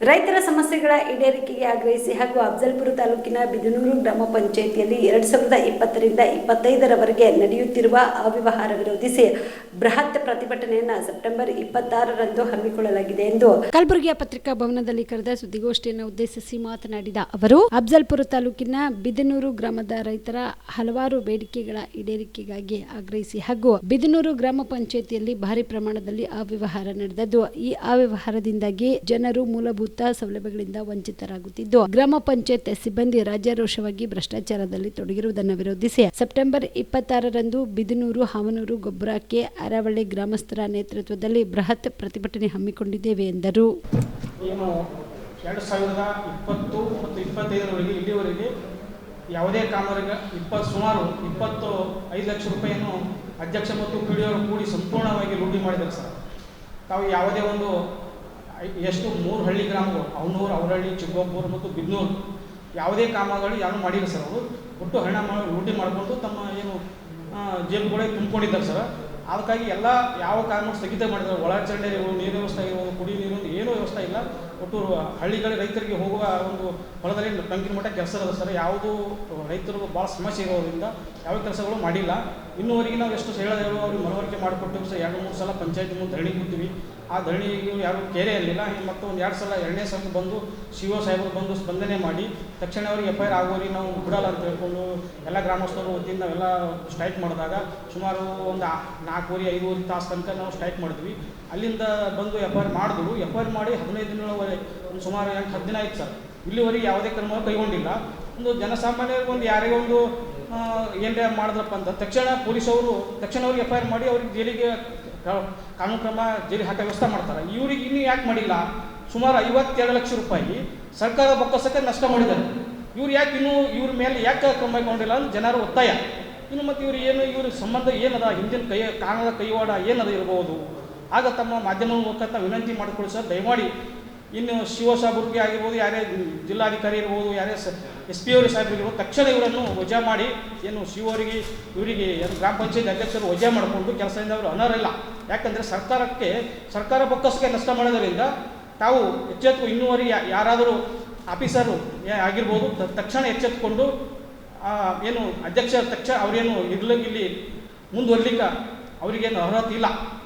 ರೈತರ ಸಮಸ್ಯೆಗಳ ಈಡೇರಿಕೆಗೆ ಆಗ್ರಹಿಸಿ ಹಾಗೂ ಅಫಜಲ್ಪುರ ತಾಲೂಕಿನ ಬಿದನೂರು ಗ್ರಾಮ ಪಂಚಾಯಿತಿಯಲ್ಲಿ ಎರಡು ಸಾವಿರದ ಇಪ್ಪತ್ತರಿಂದ ಇಪ್ಪತ್ತೈದರವರೆಗೆ ನಡೆಯುತ್ತಿರುವ ಅವ್ಯವಹಾರ ವಿರೋಧಿಸಿ ಬೃಹತ್ ಪ್ರತಿಭಟನೆಯನ್ನು ಸೆಪ್ಟೆಂಬರ್ ಇಪ್ಪತ್ತಾರರಂದು ಹಮ್ಮಿಕೊಳ್ಳಲಾಗಿದೆ ಎಂದು ಕಲಬುರಗಿಯ ಪತ್ರಿಕಾ ಭವನದಲ್ಲಿ ಕರೆದ ಸುದ್ದಿಗೋಷ್ಠಿಯನ್ನು ಉದ್ದೇಶಿಸಿ ಮಾತನಾಡಿದ ಅವರು, ಅಫಜಲ್ಪುರ ತಾಲೂಕಿನ ಬಿದನೂರು ಗ್ರಾಮದ ರೈತರ ಹಲವಾರು ಬೇಡಿಕೆಗಳ ಈಡೇರಿಕೆಗಾಗಿ ಆಗ್ರಹಿಸಿ ಹಾಗೂ ಬಿದನೂರು ಗ್ರಾಮ ಪಂಚಾಯಿತಿಯಲ್ಲಿ ಭಾರಿ ಪ್ರಮಾಣದಲ್ಲಿ ಅವ್ಯವಹಾರ ನಡೆದದ್ದು. ಈ ಅವ್ಯವಹಾರದಿಂದಾಗಿ ಜನರು ಮೂಲಭೂತ ಸೌಲಭ್ಯಗಳಿಂದ ವಂಚಿತರಾಗುತ್ತಿದ್ದು, ಗ್ರಾಮ ಪಂಚಾಯತ್ ಸಿಬ್ಬಂದಿ ರಾಜ್ಯಾರೋಷವಾಗಿ ಭ್ರಷ್ಟಾಚಾರದಲ್ಲಿ ತೊಡಗಿರುವುದನ್ನು ವಿರೋಧಿಸಿ ಸೆಪ್ಟೆಂಬರ್ ಇಪ್ಪತ್ತಾರರಂದು ಬಿದನೂರು ಹಾವನೂರು ಗೊಬ್ಬರಕ್ಕೆ ಅರವಳ್ಳಿ ಗ್ರಾಮಸ್ಥರ ನೇತೃತ್ವದಲ್ಲಿ ಬೃಹತ್ ಪ್ರತಿಭಟನೆ ಹಮ್ಮಿಕೊಂಡಿದ್ದೇವೆ ಎಂದರು. ಇಲ್ಲಿವರೆಗೆ ಯಾವುದೇ ಕಾಮಗಾರಿಗೆ ಇಪ್ಪತ್ತು, ಸುಮಾರು ಇಪ್ಪತ್ತು ಐದು ಲಕ್ಷ ರೂಪಾಯಿಯನ್ನು ಅಧ್ಯಕ್ಷ ಮತ್ತು ಪಿ ಡಿ ಕೂಡಿ ಸಂಪೂರ್ಣವಾಗಿ ಲೂಟಿ ಮಾಡಿದ್ದಾರೆ ಸರ್. ತಾವು ಯಾವುದೇ ಒಂದು ಎಷ್ಟು ಮೂರು ಹಳ್ಳಿ ಗ್ರಾಮಗಳು, ಅವನೂರು, ಅವರಹಳ್ಳಿ ಚಿಕ್ಕೋಪುರ ಮತ್ತು ಬಿದ್ನೂರು, ಯಾವುದೇ ಕಾಮಗಾರಿ ಯಾರು ಮಾಡಿಲ್ಲ ಸರ್ ಅವರು. ಒಟ್ಟು ಹಣ ಮಾಡಿ ಲೂಟಿ ಮಾಡಿಕೊಂಡು ತಮ್ಮ ಏನು ಜೇಬುಗಳೇ ತುಂಬಿಕೊಂಡಿದ್ದಾರೆ ಸರ್. ಅದಕ್ಕಾಗಿ ಎಲ್ಲ ಯಾವ ಕಾರಣ ಸ್ಥಗಿತ ಮಾಡಿದ್ದಾರೆ. ಒಳಚರಂಡಿ ಇರ್ಬೋದು ನೀರು ವ್ಯವಸ್ಥೆ ಇರ್ಬೋದು ಕುಡಿ ನೀರು ಏನೂ ವ್ಯವಸ್ಥೆ ಇಲ್ಲ. ಒಟ್ಟು ಹಳ್ಳಿಗಳ ರೈತರಿಗೆ ಹೋಗುವ ಒಂದು ಹೊಲದಲ್ಲಿ ಟಂಕಿನ ಮಟ್ಟ ಕೆಲಸ ಇರೋದು ಸರ್. ಯಾವುದು ರೈತರು ಭಾಳ ಸಮಸ್ಯೆ ಇರೋದ್ರಿಂದ ಯಾವ ಕೆಲಸಗಳು ಮಾಡಿಲ್ಲ. ಇನ್ನೂವರೆಗೆ ನಾವು ಎಷ್ಟು ಹೇಳಿದೆವು ಅವ್ರಿಗೆ ಮನವರಿಕೆ ಮಾಡಿಕೊಟ್ಟು ಸಹ ಎರಡು ಮೂರು ಸಲ ಪಂಚಾಯತ್ ಮುಂದೆ ಧರಣಿ ಕೂತೀವಿ ಆ ಧರಣಿಗೆ ಯಾರು ಕೇರೆ ಇರಲಿಲ್ಲ. ಮತ್ತು ಒಂದು ಎರಡು ಸಲ ಎರಡನೇ ಸಲ ಬಂದು ಸಿ ಒ ಸಾಹೇಬರು ಬಂದು ಸ್ಪಂದನೆ ಮಾಡಿ ತಕ್ಷಣ ಅವ್ರಿಗೆ ಎಫ್ ಐ ಆರ್ ಆಗೋರಿ, ನಾವು ಬಿಡಲ್ಲ ಅಂತ ಹೇಳ್ಕೊಂಡು ಎಲ್ಲ ಗ್ರಾಮಸ್ಥರು ವತಿಯಿಂದ ನಾವೆಲ್ಲ ಸ್ಟ್ರೈಕ್ ಮಾಡಿದಾಗ ಸುಮಾರು ಒಂದು ನಾಲ್ಕೂವರೆ, ಐದೂವರೆ ತಾಸು ತನಕ ನಾವು ಸ್ಟ್ರೈಕ್ ಮಾಡಿದ್ವಿ. ಅಲ್ಲಿಂದ ಬಂದು ಎಫ್ ಐ ಆರ್ ಮಾಡಿದ್ರು. ಎಫ್ ಐ ಆರ್ ಮಾಡಿ ಹದಿನೈದು ಒಂದು ಸುಮಾರು ಎಂಟು ಆಯ್ತು ಸರ್. ಇಲ್ಲಿವರೆಗೆ ಯಾವುದೇ ಕ್ರಮ ಕೈಗೊಂಡಿಲ್ಲ. ಒಂದು ಜನಸಾಮಾನ್ಯರಿಗೆ ಒಂದು ಯಾರಿಗೋ ಒಂದು ಏನಾರ ಮಾಡಿದ್ರಪ್ಪ ಅಂತ ತಕ್ಷಣ ಪೊಲೀಸವರು ತಕ್ಷಣ ಅವ್ರಿಗೆ ಎಫ್ ಐ ಆರ್ ಮಾಡಿ ಅವ್ರಿಗೆ ಜೈಲಿಗೆ ಕಾನೂನು ಕ್ರಮ ಜೈಲಿಗೆ ಹಾಕೋ ವ್ಯವಸ್ಥೆ ಮಾಡ್ತಾರೆ. ಇವ್ರಿಗೆ ಇನ್ನೂ ಯಾಕೆ ಮಾಡಿಲ್ಲ? ಸುಮಾರು ಐವತ್ತೆರಡು ಲಕ್ಷ ರೂಪಾಯಿ ಸರ್ಕಾರ ಬೊಕ್ಕಸಕ್ಕೆ ನಷ್ಟ ಮಾಡಿದ್ದಾರೆ. ಇವ್ರು ಯಾಕೆ ಇನ್ನೂ ಇವ್ರ ಮೇಲೆ ಯಾಕೆ ಕ್ರಮ ಕೈಗೊಂಡಿಲ್ಲ ಅಂತ ಜನರ ಒತ್ತಾಯ. ಇನ್ನು ಮತ್ತು ಇವ್ರು ಏನು, ಇವ್ರ ಸಂಬಂಧ ಏನದ? ಹಿಂದಿನ ಕೈ ಕಾರಣದ ಕೈವಾಡ ಏನದ ಇರಬಹುದು ಆಗ ತಮ್ಮ ಮಾಧ್ಯಮ ಮೂಲಕ ವಿನಂತಿ ಮಾಡಿಕೊಳ್ಳಿ ಸರ್. ದಯಮಾಡಿ ಇನ್ನು ಶಿವ ಸಾಹೇಬ್ರಿಗೆ ಆಗಿರ್ಬೋದು, ಯಾರೇ ಜಿಲ್ಲಾಧಿಕಾರಿ ಇರ್ಬೋದು, ಯಾರೇ ಎಸ್ ಪಿ ಅವರು ಇರ್ಬೋದು ತಕ್ಷಣ ಇವರನ್ನು ವಜಾ ಮಾಡಿ ಏನು ಶಿವರಿಗೆ ಇವರಿಗೆ ಗ್ರಾಮ ಪಂಚಾಯತ್ ಅಧ್ಯಕ್ಷರು ವಜಾ ಮಾಡಿಕೊಂಡು ಕೆಲಸದಿಂದ ಅವರು ಅನರ್ಹರಿಲ್ಲ ಯಾಕಂದರೆ ಸರ್ಕಾರಕ್ಕೆ, ಸರ್ಕಾರ ಬೊಕ್ಕಸಕ್ಕೆ ನಷ್ಟ ಮಾಡೋದರಿಂದ ತಾವು ಎಚ್ಚೆತ್ತು ಇನ್ನೂವರೆಗೆ ಯಾರಾದರೂ ಆಫೀಸರು ಆಗಿರ್ಬೋದು ತಕ್ಷಣ ಎಚ್ಚೆತ್ತುಕೊಂಡು ಏನು ಅಧ್ಯಕ್ಷ ತಕ್ಷಣ ಅವರೇನು ಇರ್ಲಿಕ್ಕೆ ಇಲ್ಲಿ ಮುಂದುವರ್ಲಿಕ್ಕೆ, ಅವರಿಗೇನು ಅರ್ಹತೆ ಇಲ್ಲ.